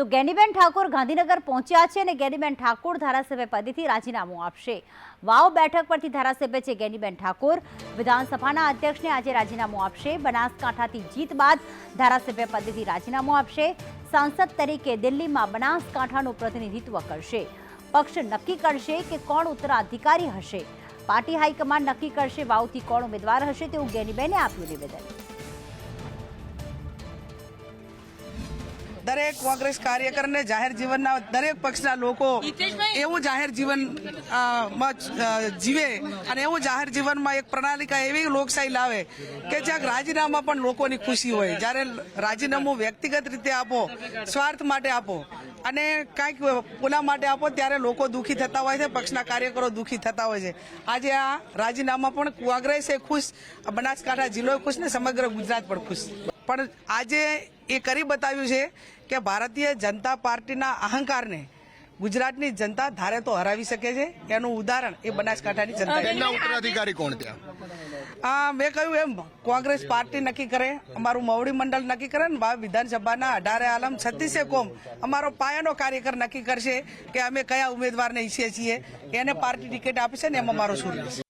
તો ગેનીબેન ઠાકોર ગાંધીનગર પહોંચ્યા છે અને ગેનીબેન ઠાકોર ધારાસભ્ય પદેથી રાજીનામું આપશે. વાવ બેઠક પરથી ધારાસભ્ય છે ગેનીબેન ઠાકોર. વિધાનસભાના અધ્યક્ષને આજે રાજીનામું આપશે. બનાસકાંઠાથી જીત બાદ ધારાસભ્ય પદેથી રાજીનામું આપશે. સાંસદ તરીકે દિલ્હીમાં બનાસકાંઠાનું પ્રતિનિધિત્વ કરશે. પક્ષ નક્કી કરશે કે કોણ ઉત્તરાધિકારી હશે. પાર્ટી હાઈકમાન્ડ નક્કી કરશે વાવથી કોણ ઉમેદવાર હશે તેવું ગેનીબેને આપ્યું નિવેદન. દરેક કોંગ્રેસ કાર્યકરને જાહેર જીવનના દરેક પક્ષના લોકો એવું જાહેર જીવન જીવે અને એવું જાહેર જીવનમાં એક પ્રણાલિકા એવી લોકશાહી લાવે કે જ્યાં રાજીનામા પણ લોકોની ખુશી હોય. જ્યારે રાજીનામું વ્યક્તિગત રીતે આપો સ્વાર્થ માટે આપો અને કાંઈક ઓલા માટે આપો ત્યારે લોકો દુઃખી થતા હોય છે પક્ષના કાર્યકરો દુઃખી થતા હોય છે. આજે આ રાજીનામા પણ કોંગ્રેસે ખુશ બનાસકાંઠા જિલ્લો ખુશ ને સમગ્ર ગુજરાત પણ ખુશ. પણ આજે એ કરી બતાવ્યું છે કે ભારતીય જનતા પાર્ટીના અહંકારને ગુજરાતની જનતા ધારે તો હરાવી શકે છે. એનું ઉદાહરણ એ બનાસકાંઠાની જનતા ઉત્તરાધિકારી કોણ ત્યાં? મેં કહ્યું એમ કોંગ્રેસ પાર્ટી નક્કી કરે અમારું મવડી મંડળ નક્કી કરે ને વિધાનસભાના અઢારે આલમ છત્રીસે કોમ અમારો પાયાનો કાર્યકર નક્કી કરશે કે અમે કયા ઉમેદવારને ઈચ્છીએ છીએ. એને પાર્ટી ટિકિટ આપશે ને એમાં મારો શું રહેશે?